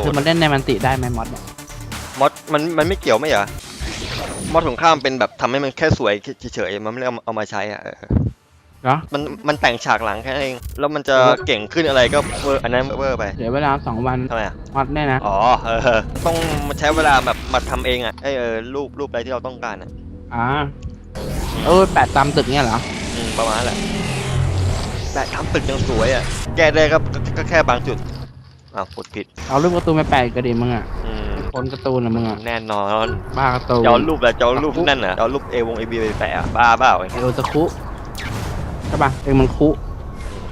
ดคือมันเล่นในมันติได้ไหมมอสเนี่ยมอดมันมันไม่เกี่ยวไม่เหรอมอดสงครามเป็นแบบทำให้มันแค่สวยเฉยๆมันไม่ได้เอาเอามาใช้อะเออเหรอมันมันแต่งฉากหลังแค่นั้นเอง แล้วมันจะเก่งขึ้นอะไรก็เวอร์อันนั้นเวอร์ไปเดี๋ยวเวลาสองวันทำไมอะ มอสเนี่ยนะอ๋อเออต้องมาใช้เวลาแบบมาทำเองอะไอเออรูปรูปอะไรที่เราต้องการอะอ่าเออแปดตามตึกเนี่ยเหรออืมประมาณนั้นแหละแต่ทำตึกยังสวยอะ แก้ได้ก็ก็ก็แค่บางจุด อ้าวกดผิดเอารูปการ์ตูนไปแปะกระดิ่งมึงอะอืมคนการ์ตูนอะมึงอะแน่นอนบ้าการ์ตูนจะเอารูปอะไรจะเอารูปนั่นน่ะจะเอารูปเอวงเอบีไปแปะอะบ้าเปล่าไอโอตะคุใช่ป่ะเองมันคุ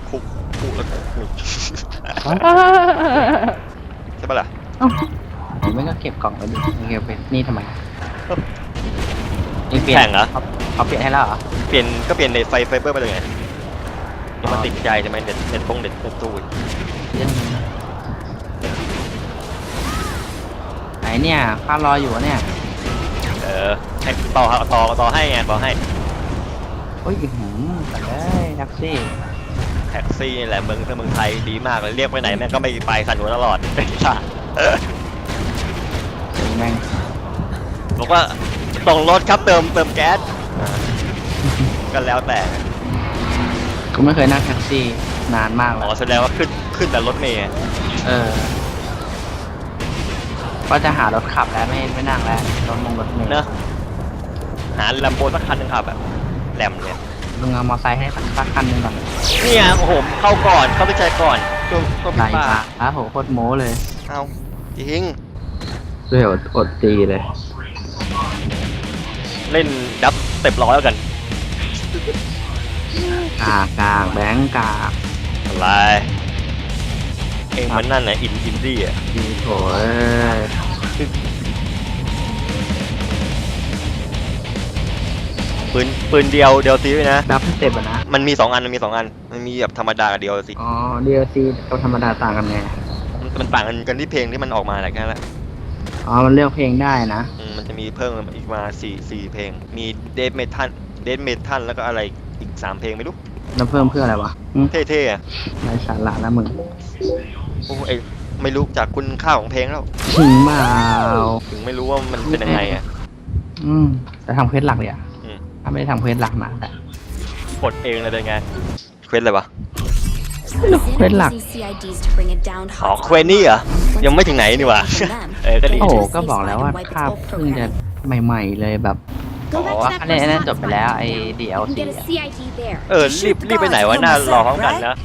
คุกคุกแล้วก็คุกใช่ปะล่ะผมไม่ก็เก็บกล่องไว้ดิเก็บไปนี่ทำไมนี่เปลี่ยนแข่งเหรอเขาเขาเปลี่ยนให้แล้วเหรอเปลี่ยนก็เปลี่ยนในไฟไฟเบอร์ไปเลยไงนี่มันติดใจใช่ไหมเน็ตเน็ตฟงเน็ตเน็ตตูนเเนี่ยข้ารออยู่วะเนี่ย เออให้ต่อต่อต่อให้ไงต่อให้โอ้ยอื้อหืมแต่เลยแท็กซี่ แท็กซี่นี่แหละเมืองเมืองไทยดีมากเลยเรียกไปไหนแม่งก็ไม่ไปขันหัวตลอดไอ้สัสแม่งบอกว่าส่งรถครับเติมเติมแก๊สอ่าก็แล้วแต่กูไม่เคยนั่งแท็กซี่นานมากอ๋แล้อว แสดงว่าขึ้นขึ้นแต่รถเมย์ เออ ก็จะหารถขับแล้วไม่ไม่นั่งแล้วรถมงรถเมล์เนอะหาแลมโบสักคันหนึงครับแบบแลมเนี่ยมึงเอามอไซค์ให้สักสักคันหนึงก่อนเนี่ยโอ้โหเข้าก่อนเข้าไปใจก่อนช่วงช่วงไหนป้าปะอ้าวโหโคตรโม้เลยเอาจริงด้วยอดอดตีเลย เล่นดับเต็มร้อยแล้วกันกากกากแบงก์กากอะไร เองมันนั่นน่ะอินอินดี้อะดีโถเอ้ยปืนปืนเดียวเดียวซีไว้นะ ดับสเต็ปอะนะ มันมีสองอันมันมีสองอัน มันมีแบบธรรมดากับเดียวซีอ๋อ DLC กับธรรมดาต่างกันไงมันมันต่างกันกันที่เพลงที่มันออกมาแหละแค่นั้นแหละอ๋อ มันเลือกเพลงได้นะ อืมมันจะมีเพิ่มอีกมาสี่สี่เพลง มีเดทเมทัลเดทเมทัลแล้วก็อะไรอีกสามเพลงไม่รู้แล้วเพิ่มเพื่ออะไรวะอืมเท่ๆอะ ไร้สาระแล้วมึง โอ้เอยไม่รู้จากคุณค่าของเพลงแล้ว ถึงเปล่าถึงไม่รู้ว่ามันเป็นยังไงอะ อืมแต่ทำเควสหลักเลยอะอืม ถ้าไม่ได้ทำเควสหลักนะแต่ กดเองเลยเป็นไง เควสอะไรวะ เควสหลัก อ๋อ เควสนี่เหรอ ยังไม่ถึงไหนนี่หว่า เออก็ดี โอ้โหก็บอกแล้วว่าภาพเพิ่งจะใหม่ๆเลยแบบอ๋อ อันนี้อันนั้นจบไปแล้วไอ้ DLC อะ เออ รีบรีบไปไหนวะหน้ารอพร้อมกันนะ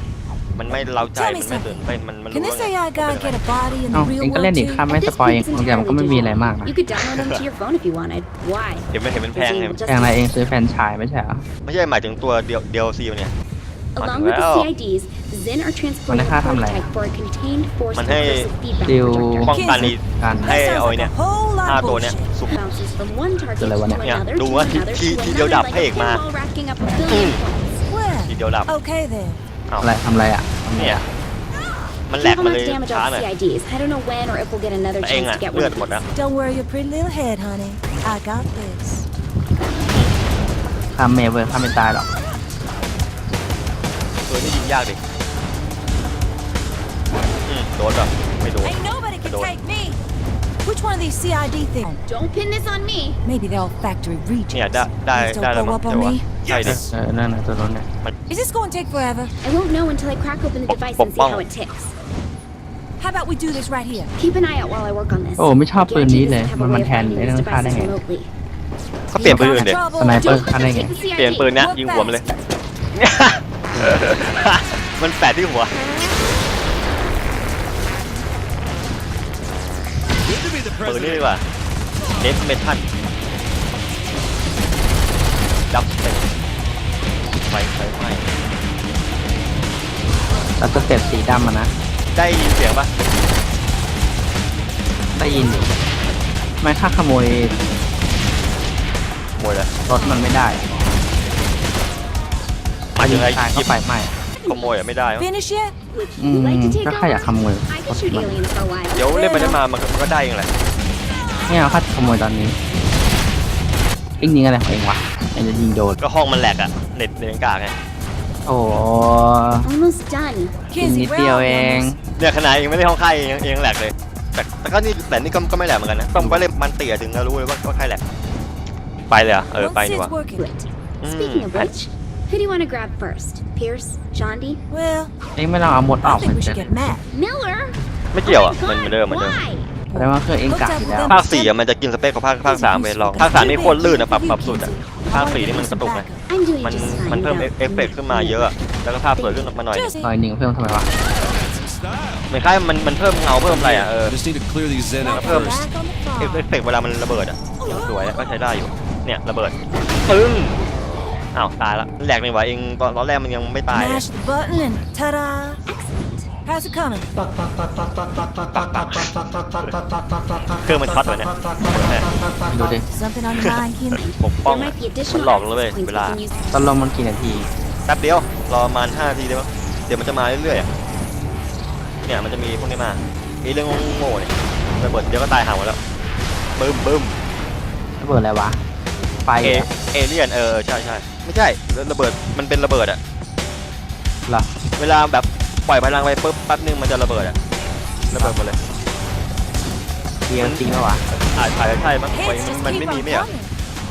มันไม่เล้าใจมันไม่ตื่นเต้นมันมัน Can รู้ this ว่าไง AI guy get a body in เอ้า the เอง real ก็เล่น world อีก too? ครับไม่สปอยบางอย่างมันก็ไม่มีอะไรมากนะ You could download them to your phone if you wanted. Why? เดี๋ยวไม่เห็นมันแพงไงแพงอะไรเองซื้อแฟรนไชายไม่ใช่เหรอ ไม่ใช่หมายถึงตัวเดียวเดียวซีเนี่ย Along with the Wow. CIDs, Zen are transporting Mana a ka tham lại? prototype for a contained force Mình thấy inclusive feedback điều- projector. ป้องกันนี่การ ให้ That sounds เอาไอ้ like เนี่ย a whole lot ห้า of ตัวเนี่ย bullshit. สุ่ม Bounces from one target Từ to lại bọn này. another Nha, to đúng á, another khi- to khi vô another đập like thấy a hiện mà. pinball racking up a billion points. ทีเดียวดับ Where? Okay then. อะไรทำอะไรอะเนี่ยมันแหลก Keep มา on เลย much damage ช้า on หน่อย CIDs. I don't know when or if we'll get another แต่เอง chance อะ to get เลื one อด of หมดนะ these. Don't worry your pretty little head, honey. I got this. ทำเมเวอร์ทำไม่ตายหรอกตัวนี้ยิงยากดิอืมโดนแบบไม่โดน Ain't nobody can Đồ. take me. Which one of these CID things? Don't pin this on me. Maybe they're all factory เนี่ย rejects. ได้ได้ Please ได้ don't แล้ว blow มั้ง up แต่ on ว่า me. ใช่ดิ เออนั่นน่ะตัวนู้นเนี่ย Is this going to take forever? I won't know until I crack open the device and see Bong. how it ticks. How about we do this right here? Keep an eye out while I work on this. โอ้ไม่ชอบปืน Guarantee นี้ this เลย have มัน a มั way น of แทน finding ไอ้ these นั่นฆ่าได้ devices ไง remotely. เขาเปลี่ยนปืนอื่นเด็ Trouble. สไนเปอร์ Don't ฆ่าได้ไง Take the CID. เปลี่ยนปืนเนี่ยยิงหัวมันเลยมันแปดที่หัว ปืนนี่ดีกว่าเนฟเมทัลดับเต็ม ไฟไฟไหม้แล้วสเต็ปสีดำอะนะ ได้ยินเสียงปะได้ยินอยู่ไม่ค่าขโมยหมดแล้วรถมันไม่ได้หมายถึงไอ้ตายหก็ยิบไฟไหม้ขโมยอะไม่ได้มั้ง Finish yet? Would อื you ม like to take ก็ข้าอยาก over? ขโมย I ร could ถ shoot มัน aliens for a while. เดี๋ยวเล่นไปเล่นมามันก็มันก็ได้เองแหละไม่เอาข้าขโมยตอนนี้ เอ็งยิงอะไรของเองวะเอ็งจะยิงโดนก็ห้องมันแหลกอะเน็ตเน็ตกากไงโอ้ Almost done. ยิงนิดเดียวเองเนี่ยขนาดเองไม่ได้ห้องค่ายเองยังเองแหลกเลย แต่แต่ก็นี่แต่นี่ก็ก็ไม่แหลกเหมือนกันนะต้องไปเล่นมันเตี่ยถึงจะรู้เลยว่าว่าใครแหลกไปเลยเหรอะเออ Once ไปดีกว่า it's working. Good. Mm. Speaking of which, who do you want to grab first? Pierce? Jondi? Well, เองไม่ลองเอาหมดอ I อกเหมื think อน we กั should น get Matt. Miller? ไม่เกี่ยวอะ Oh มัน my เหมือนเดิมเหมือนเดิม God, why? แสดงว่าเครื่องเองกากอยู่แล้วภาคสี่อะมันจะกินสเปคกับภาคภาคสามไปลองภาคสามนี่โคตรลื่นนะปรับปรับสุดอะภาคสี่นี่มันกระตุกไง I'm doing มัน just fine มันเพิ่ม without เอฟเฟกต์ขึ้นมาเยอะอะแล้วก็ภาพสวยขึ้นมาหน่อย Just หน่อยหนึ่งเพิ่มทำไมวะไม่ค่ายมันมันเพิ่มเงาเพิ่มอะไรอะเออ Just need to clear these in back out Ơ. first. on the เอฟ farm. เฟกต์เวลามันระเบิดอะสวยอะก็ใช้ได้อยู่เนี่ยระเบิดปึ้งอ้าวตายละแหลกนี่หว่าเองตอนตอนแรกมันยังไม่ตาย เลย Mash the button and ta-da! How's it coming? เครื่องมันช็อตวะเนี่ยดูดิ Something on your mind, Kinsey? ปกป้อง There อะ might be มัน additional หลอก access เราเลย points เว we ลา can use ตอนลมมันกี่นาที แป๊บเดียว รอประมาณ5นาทีได้มั้งเดี๋ยวมันจะมาเรื่อยๆอะเนี่ยมันจะมีพวกนี้มา มีเรื่องโง่ๆเนี่ยระเบิดเดี๋ยวก็ตายห่าหมดแล้วบึ้มบึ้มระเบิดอะไรวะ ไฟเอเหรอเอเลียนเออใช่ใช่ไม่ใช่ระเบิดมันเป็นระเบิดอะ เหรอเวลาแบบ ปล่อยพลังไปปุ๊บแป๊บนึงมันจะระเบิดอะระเบิดหมดเลยเดียวจริงปะวะอาจอาจจะใช่มั้งปล่อย Kids มัน just มัน keep ไม่มี on ไม่เหรอ coming.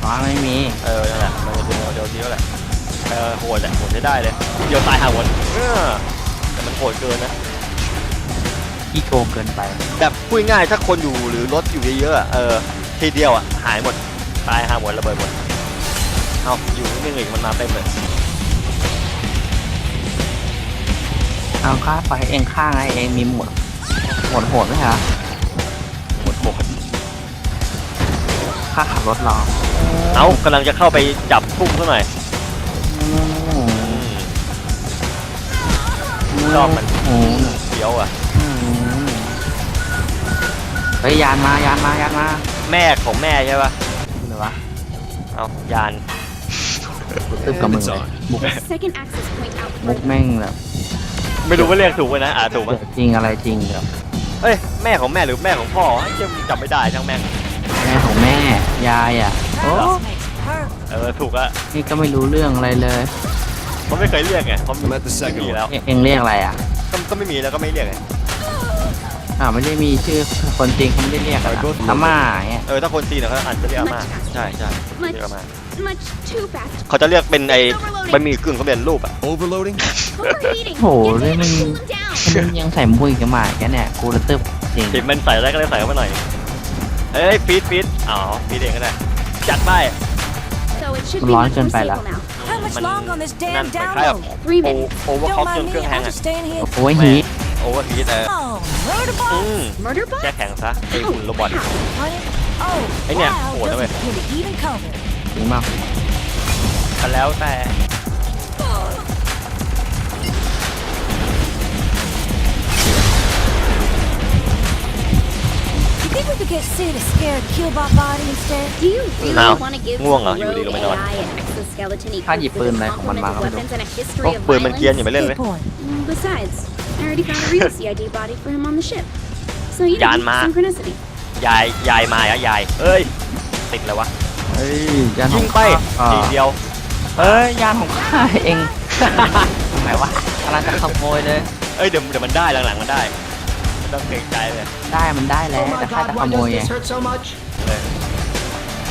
อ๋อไม่มีเออนั่นแหละมันจะเป็นเดียวทีแล้วแหละเออโหดแหละโหดใช้ได้เลยเดียวตายห่าหมดเออแต่มันโหดเกินนะ ขี้โกงเกินไป แบบพูดง่ายๆถ้าคนอยู่หรือรถอยู่เยอะๆอะเออทีเดียวอะหายหมดตายห่าหมดระเบิดหมดเอาอยู่นิ่งๆอีกมันมาเต็มเลย เอาค่าไฟเองข้างไงเองมีหมวดหมวดโหดไหมฮะหมดหมดค่าขับรถหรอเอากำลังจะเข้าไปจับพุ่งซะหน่อยอืมอืมชอบมันอืมเดี๋ยวอะอืมเฮ้ยยานมายานมายานมา แม่ของแม่ใช่ปะหรือวะเอายานตึบกับมึงเลยบุก second access point out มุก further. แม่งแบบ ไม่รู้ว่าเรียกถูกไหมนะอ่าถูกไหมจริงอะไรจริงแบบเอ้ยแม่ของแม่หรือแม่ของพ่อเฮ้ยจำไม่ได้ช่างแม่งแม่ของแม่ยายอะโอ้ That makes perfect. เออถูกอะนี่ก็ไม่รู้เรื่องอะไรเลยเขาไม่เคยเรียกไงเขา I'm at the ไม่ second มี one. แล้วเอเองเรียกอะไรอะก็ก็ไม่มีแล้วก็ไม่เรียกไงอ่าวไม่ได้มีชื่อคนจริงเขาไม่ได้เรียกอะนะอาม่าอย่างเงี้ยเออถ้าคนจีนเนี่ยเขาอาจจะเรียกอาม่าใช่ใช่เรียกอาม่า Much too fast. เขาจะเรียกเป็นไอ้บะหมี่กึ่งสำเร็จรูปอะ Overloading? Overheating. Oh, Get really? ready to cool him down. มันยังใส่มุ้ยกับหมาแกเนี่ยกูระตึบจริงเห็นมันใส่ได้ก็เลยใส่เข้ามาหน่อย เอ้ยฟีดฟีดอ๋อฟีดเองก็ได้ จัดไป So it should Mình be nói much trên more bài là- stable now. How much มัน longer on this นั่น damn คล้ายๆกับ download? 3โอ minutes. โอเวอร์ Don't คอกเครื่อง mind เครื่อง me, แฮง I'll อะ just stay in here. โอ้ยฮีทโอเวอร์ฮีทเออ Oh, murder อื box? ม Murder แช่ bot? แข็งซะไอ้หุ่นโรบอท Honey? Oh, Ấy nè, wow, ủa, đâu doesn't appear to even cover. จริงเปล่ากันแล้วแต่ You think we could get Sid a scared killbot body instead? Do you really Nào, want to give nguồn à? some Dù đi rogue đâu mà nói. AI an exoskeleton Khai gì equipped pươn with a này của mình complement mà of không weapons and a โอ้ history of ปืนมันเกรียนอย่า violence? ไปเล่นเลย Good point. Mm, Besides, I already found a real CID body for him on the ship. So you know, Dàn mà. synchronicity. ยายยายมาอะยายเอ้ยติดแล้ววะ เฮ้ยยานขยิองงไปข้าทีเดียว เอ้ยยานของข้าเองทำไมวะกำลังจะขโมยเลย เอ้ยเดี๋ยวเดี๋ยวมันได้หลังๆมันได้ไม่ต้องเกรงใจเลยได้มันได้แล้ว Oh my แต่ข้า god, จะข why โมย does ไง this hurt so much? เลย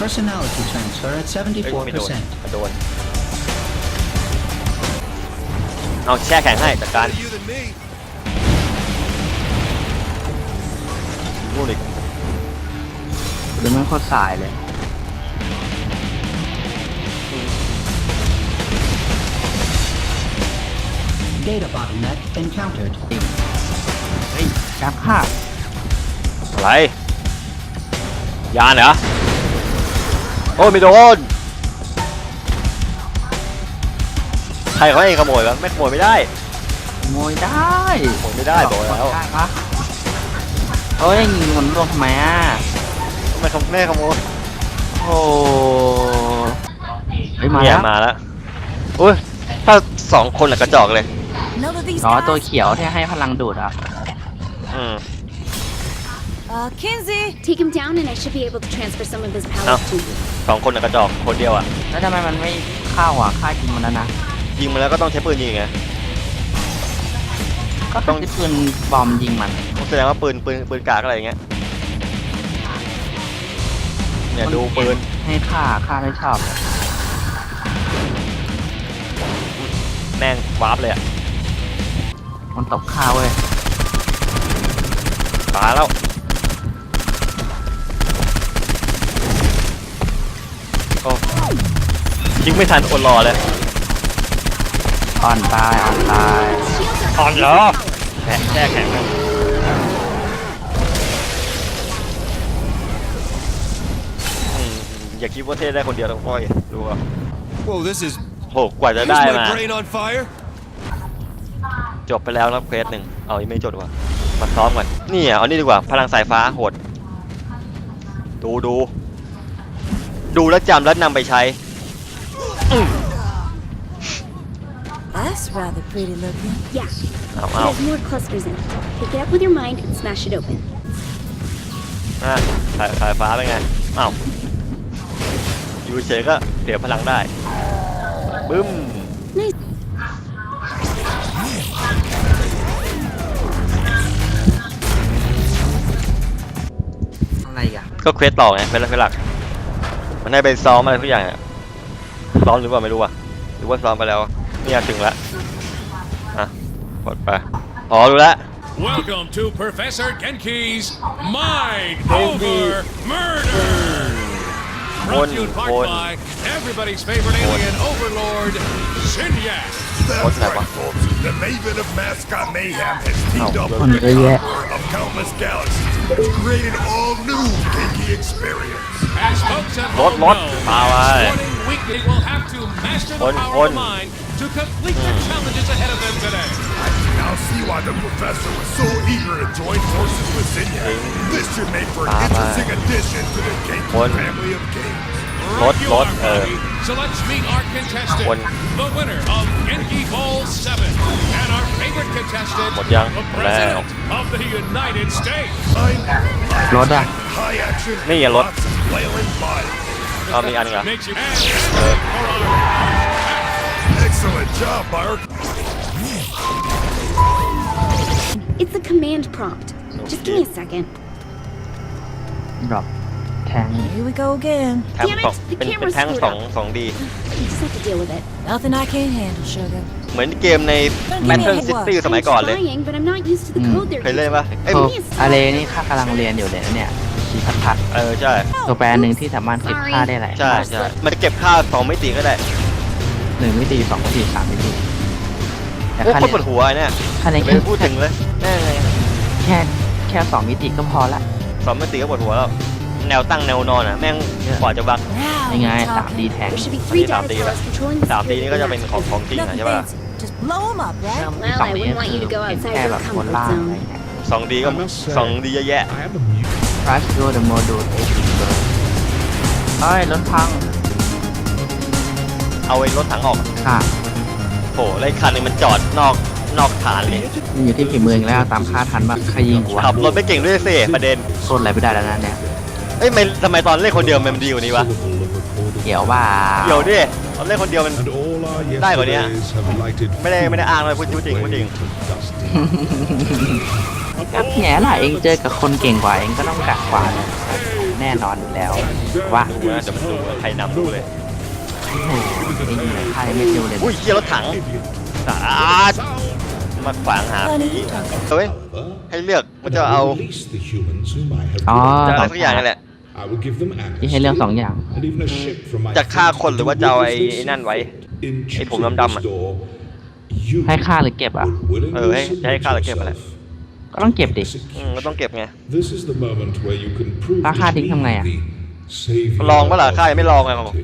Personality transfer at เอ้ยไม่โดน 74%. ไม่โดนเอาแช่แข็งให้จัดการ you than me. นู่นอีก หรือมันโคตรสายเลย Data bottleneck encountered. จริงเฮ้ยจับข้าอะไร ยานเหรอ โอ้ยไม่โดน ใครเขาให้ขโมยวะไม่ขโมยไม่ได้ ขโมยได้ขโมยไม่ได้บอกแล้ว ได้ปะเอ้ยยิงมันลงทำไมอะทำไมเขาแม่ขโมยโอ้เฮ้ยมาเนี่ยแล้วมาแล้วอุ้ยถ้าสองคนแหละกระจอกเลย None of these อ๋อ ตัว guys? เขียวที่ให้พลังดูดอะ อืม Uh, Kinsey? Take him down, and I should be able to transfer some of his powers Nào. to you. สองคนน่ะกระจอกคนเดียวอะ แล้วทำไมมันไม่เข้าอะฆ่ายิงมันแล้วนะ ยิงมาแล้วก็ต้องใช้ปืนยิงไง ก็ต้องใช้ปืนบอมยิงมันต้องแสดงว่าปืนปืนปืนกากอะไรอย่างเงี้ยเนี่ยดูปืนให้ค่าค่าไม่ชอบ แม่งวาร์ปเลยอะ มันตบค่าเว้ยตายแล้วโอ้ยิงไม่ทันคนรอเลยอ่อนตายอ่อนตายอ่อนเหรอแข็งแช่แข็งนะอืมอย่าคิดว่าเท่ได้คนเดียวต้องพ่อยดูอะ Whoa, this is. โหกว่าจะ Is ได้ my มา brain on fire? จบไปแล้วนะเควสหนึ่งเอายังไม่จบดีกว่ามาซ้อมก่อนนี่อะเอานี่ดีกว่า พลังสายฟ้าโหด ดูดู ดูแล้วจำแล้วนำไปใช้ That's rather pretty looking. Yeah, เอา it เอา has more clusters in it. Pick it up with your mind and smash it open. อะสายสายฟ้าเป็นไงเอาอยู่เฉยก็เสียพลังได้บึ้ม Nice. ก็เควสต่อไงเป็นเควสหลัก มันให้ไปซ้อมอะไรทุกอย่างอะซ้อมหรือเปล่าไม่รู้อะหรือว่าซ้อมไปแล้วเนี่ยถึงแล้วอะกดไปอ๋อรู้แล้ว Welcome to Professor Genki's Mind Over Murder! Brought to you in part One, one. by everybody's favorite alien overlord, Sinyak. What's that one? folks. The Maven of Mascot Mayhem has teamed Oh, up คน with เยอะแยะ of countless galaxies to create an all-new Kinky experience. As folks at Lot, home lot. know, Power. Eh? Morning Weekly will have to master the power of mind to complete the hmm. challenges ahead of them today. I can now see why the professor was so eager to join forces with Zinyak. This should make for an interesting addition to the Kinky One. family of games. Lot, Right you lot, are, uh, Bobby. So let's meet our contestant, one. the winner of Genki Ball 7, and our favorite contestant, หมดยัง the หมดแล้ว President of the United States. I'm รถอะ high action. Me, a lot. lots of flailing bodies. เอามีอันหนึงอะ Makes you and, and for our Excellent job, Mark. It's a command prompt. Just give me a second. ดรอป แทง Here we go again. แทง Damn it, สอง the เป็นเป็น camera's แท่ง screwed สอง up. สองดี You just have to deal with it. Nothing I can't handle, sugar. เหมือนเกมใน Don't give me a Battle head City what? สมัยก่อนเลย I'm trying, but I'm not used to the Mm. code they're เคยเล่นปะเอ้ยโอ้ Give me a อะไร second. นี่ข้ากำลังเรียนอยู่เลยนะเนี่ยชีพัดพัดเออใช่ ตัวแปรหนึ่งที่สามารถเก็บค่าได้หลายใช่ใช่มันจะเก็บค่าสองมิติก็ได้หนึ่งมิติสองมิติสามมิติแต่โอ้ค่าโคตรเรีปยวดหัวไอ้เนี่ยค่าเรียนไม่แค่ได้พูดถึงเลยแม่งเลยแค่แค่สองมิติก็พอละสองมิติก็ปวดหัวแล้ว แนวตั้งแนวนอนอะแม่งกว่าจะบัก Now ยังไง you're สาม talking. ดีแทง There should be three Only data Sam towers controlling the สามดี security นี่ก็จะเป็น of the ของของจริง Nothing อะใช่ป่ะ fancy. Just blow 'em up, right? Well, สอง I นี้ wouldn't ก็ want คื you อ to go เห็น outside แค่ your แบบบน comfort ล่างอะไร zone. เงี้ย สองดีก็สองดีเยอะแยะ Rush to the module เอชิเบอร์เอ้ยรถพังเอาไอ้รถถังออกค่ะโหแล้วไอ้คันนึงมันจอดนอกนอกฐานเลยมันอยู่ที่ฝีมือเองแล้วตามค่าทันว่าใครยิงกูวะขับรถไม่เก่งด้วยสิประเด็นโซนอะไรไม่ได้แล้วนะเนี่ย เอ้ยทำไมทำไมตอนเล่นคนเดียวมันดีกว่านี้วะ เกี่ยวว่าเดี๋ยวดิตอนเล่นคนเดียวมัน And all our Đây rồi nè. yesterdays have lighted ไม่ได้ไม่ได้อ้างเลยพูดจริงพูดจริง ก็แง่ล่ะเองเจอกับคนเก่งกว่าเองก็ต้องกักกว่าเนี่ยแน่นอนอยู่แล้วว่าดูนะเดี๋ยวมันดูว่าใครนำดูเลยแหมเองอยู่ในค่ายไม่เร็วเลยอุ้ยเหี้ยรถถังสาดมาขวางหาผีเฮ้ยให้เลือกว่าจะเอา release the humans whom I have อ๋อ จะอะไรต่อสักอย่างนั่นแหละ I will give them ที่ access ให้เลือกสองอย่าง and even a ship from my จะฆ่า fleet คนหรือว่า to จะเอาไอ้ witness ไอ้นั่นไว้ in ไอ้ผม choosing ดำๆอะ this door, you ให้ค่าหรือเก็บอะ would willingly เออให้จะให้ฆ่าหรือเก็บอะไร yourself ก็ต้องเก็บดิอืมก็ต้องเก็บไง This is the moment where you can prove ถ้าฆ่าทิ้ง to ทำไง me อะ the savior ลองปะล่ะฆ่ายังไม่ลองไง of humanity.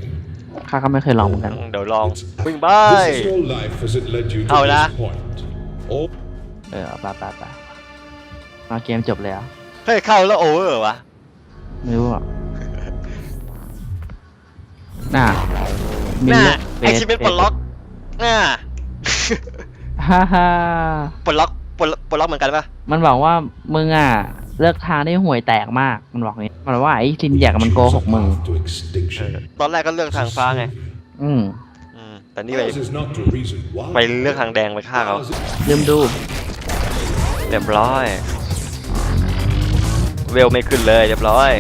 ข้าก็ไม่เคยลองเหมือนกัน เดี๋ยวลองวิ่งไป This is your life as it led you to Thôi this đã. point. All เออไปไปไปมาเกมจบเลยเหรอะเฮ้ยเข้าแล้วโอเวอร์วะ ไม่รู้อะน่ามีน่าเลืกไอชิเป็นปลดล็อกน่าฮ่าฮ่าปลดล็อกปลดปลดล็อกเหมือนกันปะมันบอกว่ามึงอะ เลือกทางได้ห่วยแตกมาก มันบอกงี้มันบอกว่าไอ้ซินอยากมันโกหกมึง to extinction. ตอนแรกก็เลือกทางฟ้าไง อืมอืมแต่นี่ไป Ours is not the reason why. ไปเลือกทางแดงไปฆ่าเขา Ours is- ลืมดูเรียบร้อย เวลไม่ขึ้นเลยเรียบร้อย